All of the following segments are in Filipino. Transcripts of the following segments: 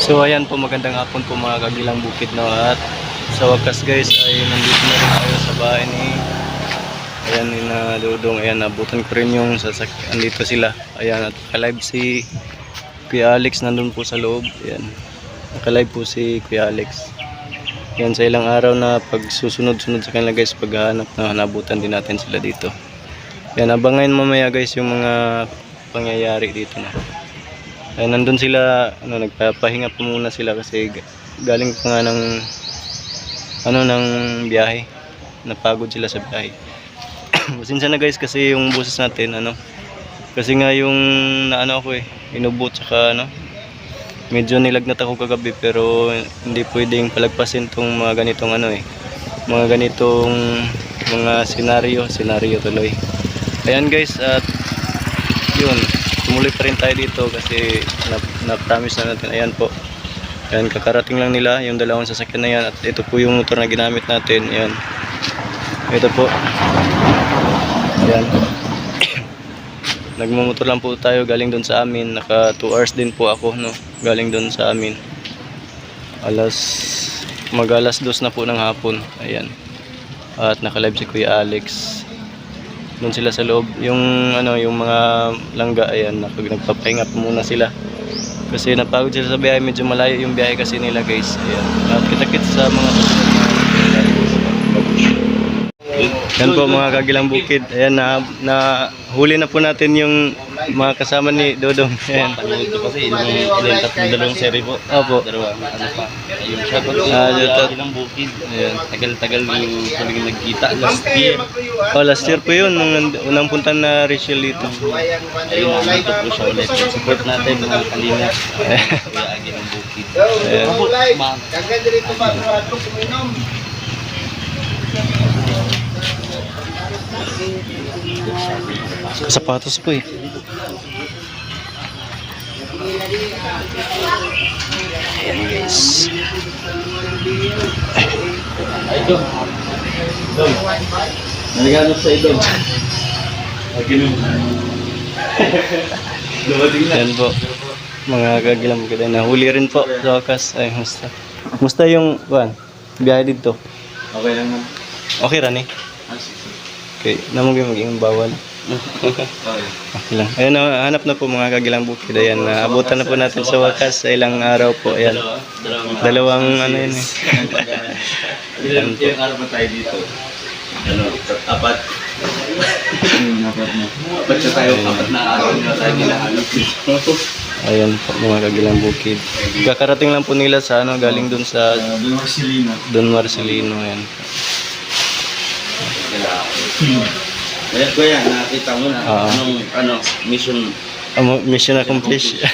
So ayan po magandang hapon po mga kagilang bukid no? At sa wakas guys ay nandito na rin tayo sa bahay ni Ayan ni na Dudong ayan nabutan ko rin yung sasak andito sila. Ayan at live si Kuya Alex nandun po sa loob. Ayan naka-live po si Kuya Alex. Yan sa ilang araw na pagsusunod-sunod sa kanila guys paghahanap na nabutan din natin sila dito. Yan abangan mamaya guys yung mga pangyayari dito na ay nandun sila ano nagpapahinga po muna sila kasi galing pa nga ng ano ng biyahe. Napagod sila sa biyahe. Pasensya na guys kasi yung boses natin ano. Kasi nga yung naano ako eh inubot saka ano medyo nilagnat ako kagabi pero hindi pwedeng palagpasin tong mga ganitong ano eh mga ganitong mga senaryo senaryo tuloy. Ayan guys at yun tumuloy pa rin tayo dito kasi na, na-promise na natin. Ayan po. Ayan kakarating lang nila yung dalawang sasakyan na yan. At ito po yung motor na ginamit natin. Ayan. Ito po. Ayan. Nagmumotor lang po tayo. Galing doon sa amin. Naka 2 hours din po ako no? Galing doon sa amin. Alas mag alas dos na po ng hapon. Ayan. At naka-live si Kuya Alex doon sila sa loob. Yung ano yung mga langga ayan nakag nagpapahinga po muna sila. Kasi napagod sila sa biyahe. Medyo malayo yung biyahe kasi nila guys. Ayan. At kita-kits sa mga yan po mga kagilang bukid. Ayan na, na huli na po natin yung mga kasama ni Dodong ayan Panood ko kasi ilang ilang tatlong dalawang seri po. opo Dalawa, ano pa. Yung shoutout Ah, sa shoutout. ilang bukid. Ayan, tagal-tagal yung tuloy nagkita last year. oh last year po yun nung unang punta na Rachel dito Ayun, nandito po siya ulit. Support natin mga kalinga. Kaya agi ng bukid. ayan. Ma'am. Sapatos po eh ayan guys Ay, Dom. Dom. Naliganap sa idom. Aginom. Dumating na. Yan po. Mga kagilang bukid ay nahuli rin po sa wakas. Ay, musta? Musta yung, kuan, biyahe dito? Okay lang man. Okay ra ni? Okay, namugay maging bawal. Okay. Lang. Ayun, na, hanap na po mga kagilang bukid. Ayan, naabutan na po natin sa wakas sa ilang araw po. Ayan. Dalawa. Dalawang. Dalawang ano yun eh. Ilang yung araw pa tayo dito? Ano? Apat. Apat siya tayo. Apat na araw na tayo nilahanap dito. Ayan po mga kagilang bukid. Kakarating lang po nila sa ano, galing dun sa Doon Marcelino. Don Marcelino. Ayan. Kaya kuya, nakita mo na Ah. anong ano, mission Amo- mission accomplished.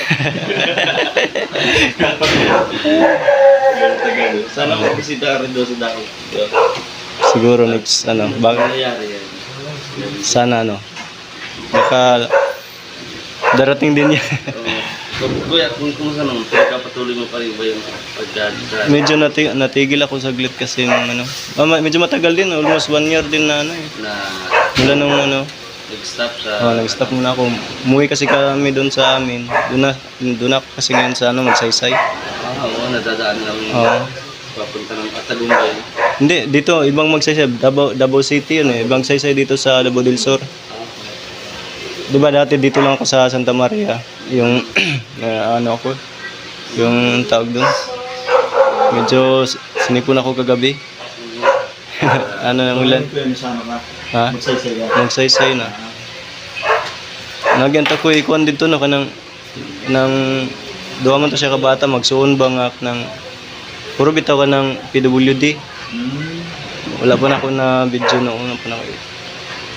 Sana ko bisita rin doon sa dako. Siguro next ano, bag Nangyayari yan. sana ano. Baka darating din yan. So, kuya, kung kung saan naman, pagkapatuloy mo pa rin ba yung pagka medyo nati natigil ako saglit kasi nung ano. Ah, ma- medyo matagal din, almost one year din na ano eh. na Mula nung ano, nag-stop sa oh, nag-stop muna ako. Umuwi kasi kami doon sa amin. Doon na, doon ako kasi ngayon sa ano, magsaysay. Ah, oo, nadadaan lang Oo. papunta ng Atagumbay. Hindi, dito, ibang magsaysay. Davao, Davao City yun eh. Ibang saysay dito sa Davao del Sur. Di ba dati dito lang ako sa Santa Maria. Yung, na ano ako, yung tawag doon. Medyo sinipon ako kagabi. ano ng ulan? Ha? Magsaysay na. Nagyanta ko ikuan dito no kanang nang duwa man to siya kabata magsuon ba ng puro bitaw ka ng PWD. Wala pa na ako na video una pa na ako.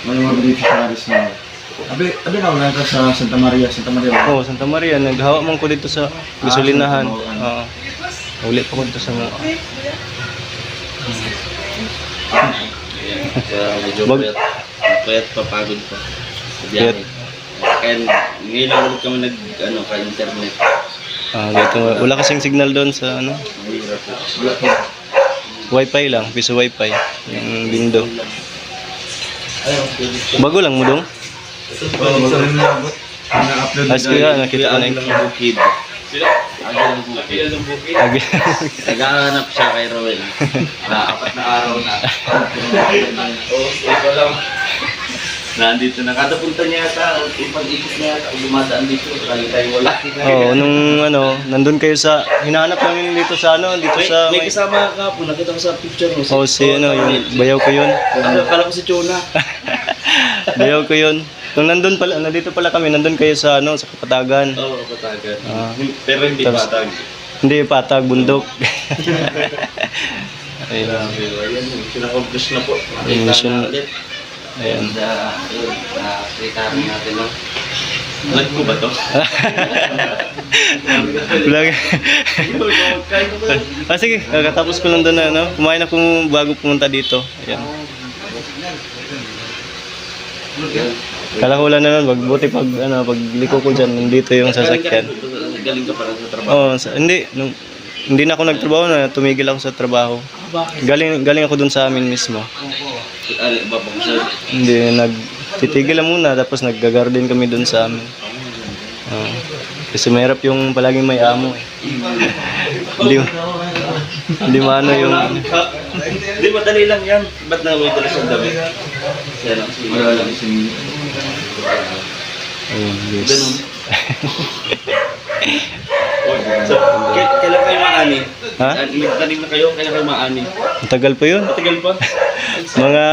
May mga dito sa na. Abi, abi na wala ka sa Santa Maria, Santa Maria. ba? Oh, Santa Maria naghawa man ko dito sa gasolinahan. Oo. Ulit pa ko dito sa mga Kaya medyo Wag- payat, payat papagod pa. Sa biyahe. Kaya ngayon lang ulit kami nag, ano, ka-internet. ah, dito, wala kasing signal doon sa ano. Mahirap po. Wifi lang, piso wifi. Yung bindo. Ayun, Bago lang mo dong. Oh, nabot. Na-upload As kaya nakita ko na yung bukid. Agilang bukid. Agi- Naghahanap siya kay Roel. Na apat na araw na. Oo, ikaw lang. Nandito na. Kada punta niya yata, yung pag-ikot niya yata, dumadaan dito. Lagi tayo wala. Oo, nung ano, nandun kayo sa, hinahanap namin dito sa ano, dito May, sa, may may, kasama ka po, nakita ko sa picture mo. oh, si ano, yung bayaw ko yun. Ano, kala ko si Chona. Bayaw ko yun. Nung nandun pala, nandito pala kami, nandun kayo sa ano, sa Kapatagan. Oo, oh, patagan. Ah. Pero hindi Tapos- patag. Hindi, patag, bundok. Ayun. Ayan, kinakompress na po. Nakita mission-. Ayan. Uh, rin natin, no? Vlog ko ba to? Vlog. Ah, sige, kakatapos ko lang doon na, ano, kumain ako bago pumunta dito. Ayan. Kala ko wala na nun, wag buti pag, ano, pag liko ko dyan, nandito yung sasakyan. Galing ka para sa trabaho. Oo, sa, hindi, nung, hindi na ako nagtrabaho na, tumigil ako sa trabaho. Galing, galing ako dun sa amin mismo. Ano? Hindi, nagtitigil lang muna, tapos nagga-garden kami dun sa amin. Oo. kasi mahirap yung palaging may amo eh. hindi, hindi maano yung, Hindi, madali lang yan. Ba't na may dala siyang damit? Yan ang Wala lang isang... ayun, yes. Ganun. So, kailan kayo maani? Ha? Ah, Nagtanim na kayo, kailan kayo maani? Ang tagal pa yun. Matagal pa? Mga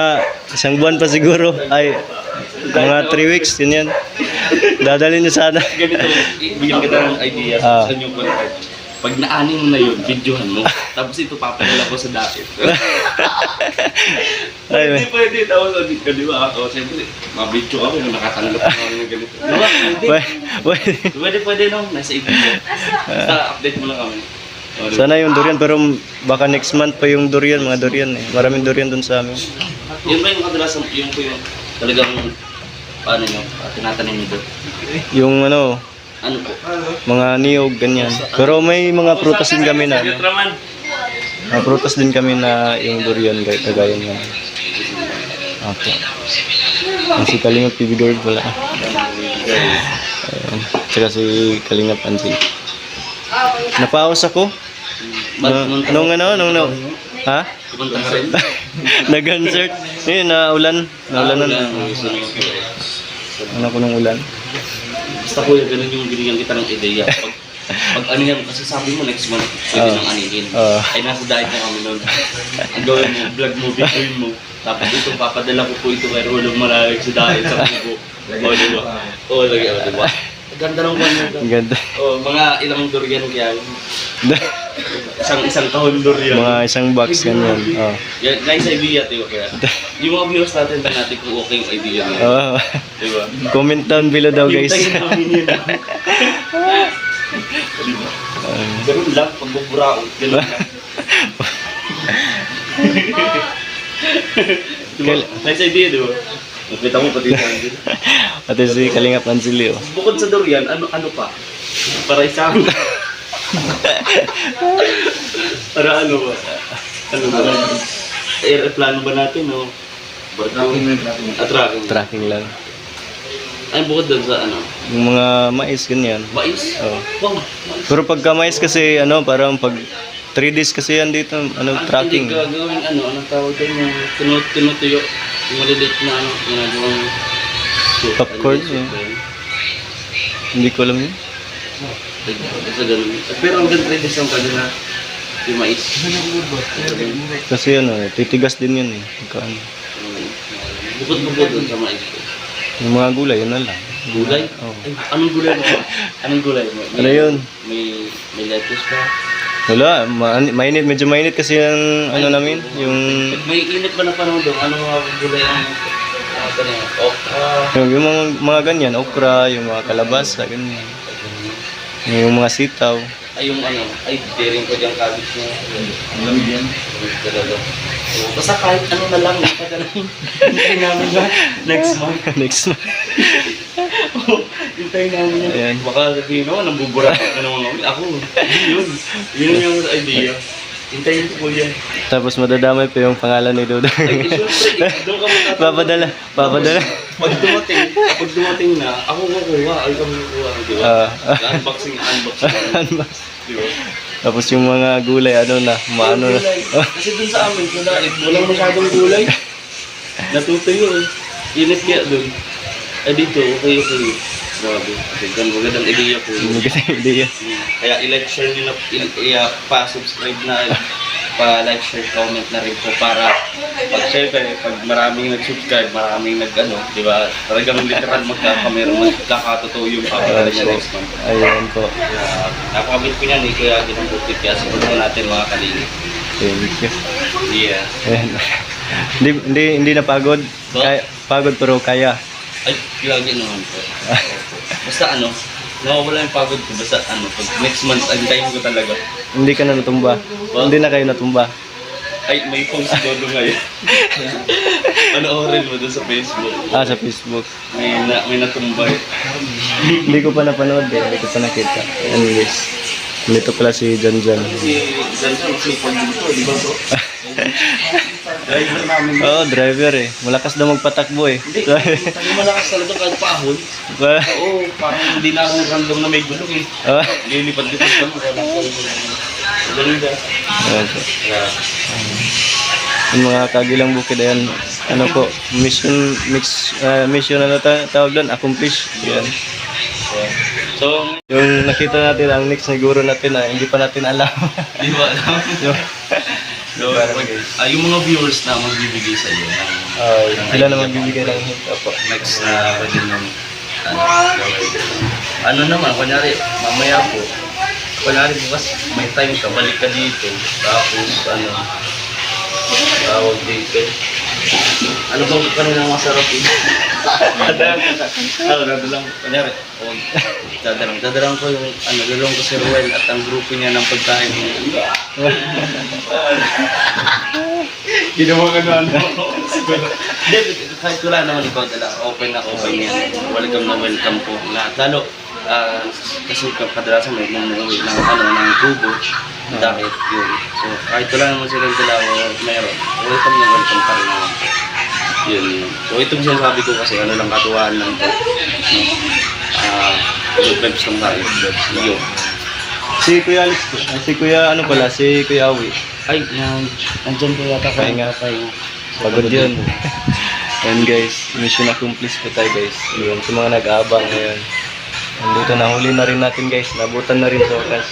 isang buwan pa siguro. Ay, mga 3 weeks, yun yan. Dadalhin niyo sana. Ganito, bigyan kita ng idea Ah. sa inyong contact. Pag naani mo na yun, videohan mo. Tapos ito papadala ko sa dati. Ay, Hindi pwede. Tapos, di ka di ba? Ako, siyempre, mabidyo kami na nakatanggap na kami ng ganito. Diba? Pwede, pwede. Pwede, pwede no. Nasa idea. Basta update mo lang kami. O? Sana yung durian, pero baka next month pa yung durian, mga durian eh. Maraming durian dun sa amin. Yun ba yung kadalasan, yun po yung talagang, paano nyo, ah, tinatanim nyo doon? Yung ano, Ano po? mga niyog, ganyan. Pero may mga prutas din kami na, ano, mga prutas din kami na yung durian, gay- kagaya niya. Okay. Ang si Kalingap TV Gold wala. Ayan. Tsaka si Kalingap Ansi. Napaos ako. Nung ano, nung no, ha? Pupunta ka rin? Nag-concert. Yun, naulan. Naulan na. Ah. Ano ko ng ulan? Basta kuya, ganun yung binigyan kita ng ideya. Pag, pag ano yan, kasi sabi mo next month, pwede Ah. nang anihin. Ah. Ay, nasa diet na kami noon. Ang gawin mo, vlog mo, videoin mo. Tapos ito, papadala ko po ito kay Rolong Malalag sa diet sa buko. O, di ba? Oo, lagi ako, di ba? Ganda ng kanya. Ang ganda. Oh, mga ilang durian kaya. Isang isang kahon durian. mga isang box ganyan. Oh. Yan, nice idea, ba? Kaya, yung mga viewers natin, tingnan natin kung okay yung idea nila. Oh. Di ba? Comment down below daw guys. Hintayin namin yun. Di ba? Ganun lang, pagbuburaot. Ganun lang. Di ba? Kail- Nice idea, di ba? Nakita mo pati sa. Ate si Kalingap Ansili oh. Bukod sa durian, ano ano pa? Para isang... Para ano ba? Ano ba? Eh, plano ba natin, no? Tracking Barko. na tracking. Tracking. Lang. Ay, bukod doon sa ano? Yung mga mais ganyan. Mais. Oh. Wow, mais. Pero pagka mais kasi ano, parang pag 3 days kasi yan dito, ano, Ang tracking. Hindi gagawin ano, anong tawag doon yung tinut tinutuyo, yung maliliit na ano, ginagawang. Popcorn, Ano? Hindi ko alam yun. Like, Basta ganun. Pero hanggang 3 days lang kasi na yung mais. Kasi ano, eh, titigas din yun eh. Pagka, ano. Bukod bukod doon sa mais. Yung mga gulay, yun na lang. Gulay? Oh. Ay, anong gulay mo? Anong gulay mo? May- Ano yun? May, may lettuce pa? Wala, ma mainit, medyo mainit kasi yung ano namin, yung May init ba na panahon doon? Anong mga gulay ang ang ano yun? Okra. yung, yung mga, mga ganyan, okra, yung mga kalabasa, ganyan. Yung mga sitaw. Ay, yung ano, ay, daring ko diyang cabbage niya. Ang lamig yan. Talaga. So, basta kahit ano na lang, nakagaling. Hintayin namin yan. Next month. Next month. Hintayin namin yan. Ayan. Baka sabihin mo, nambubura ka naman kami. Ako, yun. Yun yung idea. Hintayin ko po yan. Tapos madadamay pa yung pangalan ni Dodong. Ay, siyempre, doon ka magtatanong. papadala, papadala. Pag dumating, pag dumating na, ako kukuha, ay kami kukuha, di ba? Ah. unboxing, unboxing. Ba? di ba? Tapos yung mga gulay, ano na, maano na. Gulay. Kasi dun sa amin, kung dahil walang masyadong gulay, natutuyo eh. Init kaya dun. Eh dito, okay, okay. Grabe. Tignan mo, magandang ideya. Hindi yun. kasi idea. Hmm. Kaya i-like, share nyo na, i- i- pa-subscribe na, pa-like, share, comment na rin po para pag syempre, pag maraming nag-subscribe, maraming nag-ano, di ba? Talagang literal magkakamera, magkakatotoo yung papagala niya next month. Ayun po. Kaya, napakabit ko niyan eh, kaya ginambukit kaya sa natin mga kalingit. Thank you. Yeah. Ayan. hindi, hindi, hindi na pagod. Kaya, pagod pero kaya. Ay, lagi naman po. Basta ano, nawawala yung pagod ko. Basta ano, pag next month, antayin ko talaga. Hindi ka na natumba. Hindi na kayo natumba. Ay, may post doon ngayon. Panoorin mo doon sa Facebook. Ah, sa Facebook. May, na, may natumbay. Hindi ko pa napanood eh. Hindi ko pa nakita. Anyways. Nito pala si Jan Jan. Si Pag dito, di ba bro? Driver namin. Oo, driver eh. Malakas daw magpatakbo eh. Hindi, tayo malakas talaga kahit pahon. Oo, parang hindi na ako random na may gulong eh. Ah, Lilipad dito sa mga Ganda. ayan po. Yeah. Yung mga kagilang bukid ayan. Ano po, mission, mix, ah, mission ano ta- tawag doon? Accomplish. Yan. So, Yung nakita natin, ang next na guro natin na hindi pa natin alam. di ba alam? So, ah, yung mga viewers na magbibigay sa iyo ng ah, sila na magbibigay ng hint. Opo. next na pwede nung ano, ano naman, kunyari, mamaya po, kunyari bukas may time ka, balik ka dito, tapos ano, tawag dito, ano bang kanina masarap yun? Ano, dadalang, kunyari, o, dadalang, dadalang ko yung, ano, dadalang ko si Ruel at ang grupo niya ng pagkain. Ginawa ka na ano? Hindi, kahit wala naman ikaw dala, open na open yan. Welcome na welcome po lahat. Lalo, ah, kasi kadalasan may ng ano, ng tubo. Dahil yun. So, kahit wala naman silang dala o meron, welcome na welcome pa rin naman. Yun yun. So, itong sinasabi ko kasi ano lang katuwaan lang to. No? Ah, good vibes lang tayo. Yun. Si Kuya Alex po. ah, Si Kuya ano pala, si Kuya Awi. Ay, yan. Nandyan po yata Kaya nga. tayo. Pagod yun. And guys, mission accomplished po tayo guys. Yun, sa mga nag-aabang ngayon. Nandito na huli na rin natin guys. Nabutan na rin sa wakas.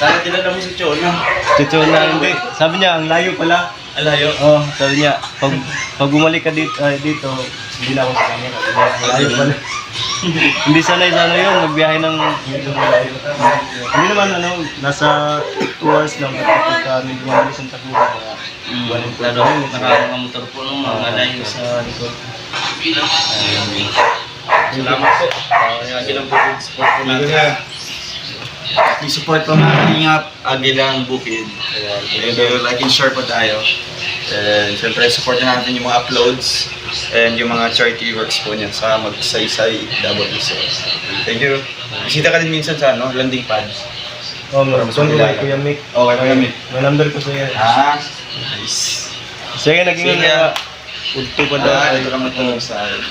Sana dinala mo si Chona. Chucho na hindi. Sabi niya, ang layo pala. Alayo. Oh, sabi niya, pag, pag bumalik ka dito, ah, dito hindi na ako sa kanya. Sabi niya, ang layo pala. hindi sanay sana yun, magbiyahe ng medyo malayo. Hindi naman ano, nasa 2 hours lang kapag ka medyo mabilis ang takbo. Mga Mm, Walang lalo, nakakamotor po ng mga layo sa likod. Salamat po. Uh, Agilang Bukid support po natin. I-support po mga kalingap. Agilang Bukid. Ayan. Medyo like and share po tayo. And syempre support na natin yung mga uploads and yung mga charity works po niyan sa Magsaysay Double Iso. Thank you. Bisita ka din minsan sa ano, landing pad. Oh, Para mag mas makilala. Kuya Mick. Okay, Kuya Mick. May number ko sa iyo. Ah, nice. Sige, naging Sige. nga. Udto pa daw. Ah, ay- ito lang matulog sa akin.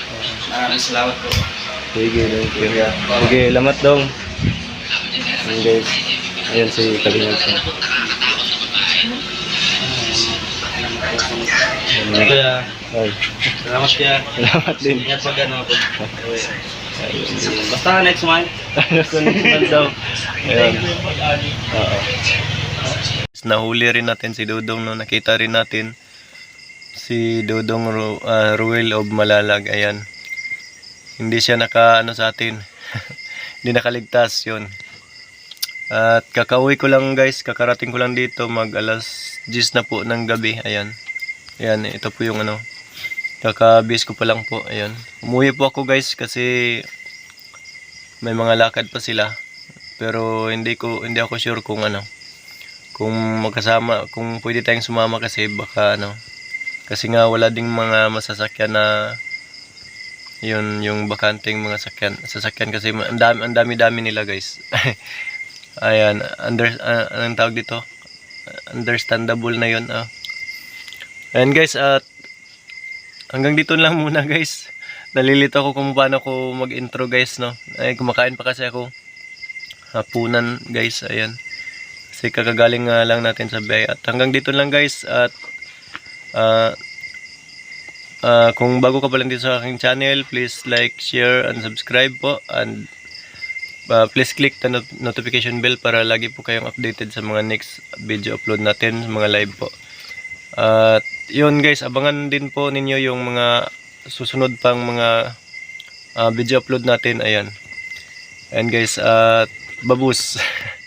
Maraming salamat po. Sige, thank you. Sige, lamat dong. Ayan guys. Ayan si Kalingap. Kaya, Ay, salamat kaya. salamat din. Ingat pag ano. Basta next month. Sa next month daw? Ayan. Oo. Nahuli rin natin si Dudong no. Nakita rin natin si Dudong Ru ah, Ruel of Malalag. Ayan. Hindi siya naka ano sa atin. Hindi nakaligtas yun. At kakauwi ko lang guys. Kakarating ko lang dito. Mag alas 10 na po ng gabi. Ayan. Ayan. Ito po yung ano. Kakabis ko pa lang po. Ayan. Umuwi po ako guys kasi may mga lakad pa sila. Pero hindi ko hindi ako sure kung ano kung magkasama kung pwede tayong sumama kasi baka ano kasi nga wala ding mga masasakyan na yun yung bakanting mga sakyan sasakyan kasi ang dami ang dami-dami nila guys Ayan, under, ah, anong tawag dito? Understandable na yun. Ah. Ayan guys, at hanggang dito lang muna guys. Nalilito ako kung paano ako mag-intro guys, no? Ay, kumakain pa kasi ako. Hapunan guys, ayan. Kasi kakagaling nga lang natin sa bay. At hanggang dito lang guys, at ah, ah, kung bago ka pa lang dito sa aking channel, please like, share, and subscribe po. And Uh, please click the not- notification bell para lagi po kayong updated sa mga next video upload natin, mga live po. At yun guys, abangan din po ninyo yung mga susunod pang mga uh, video upload natin. Ayan. And guys, at babus.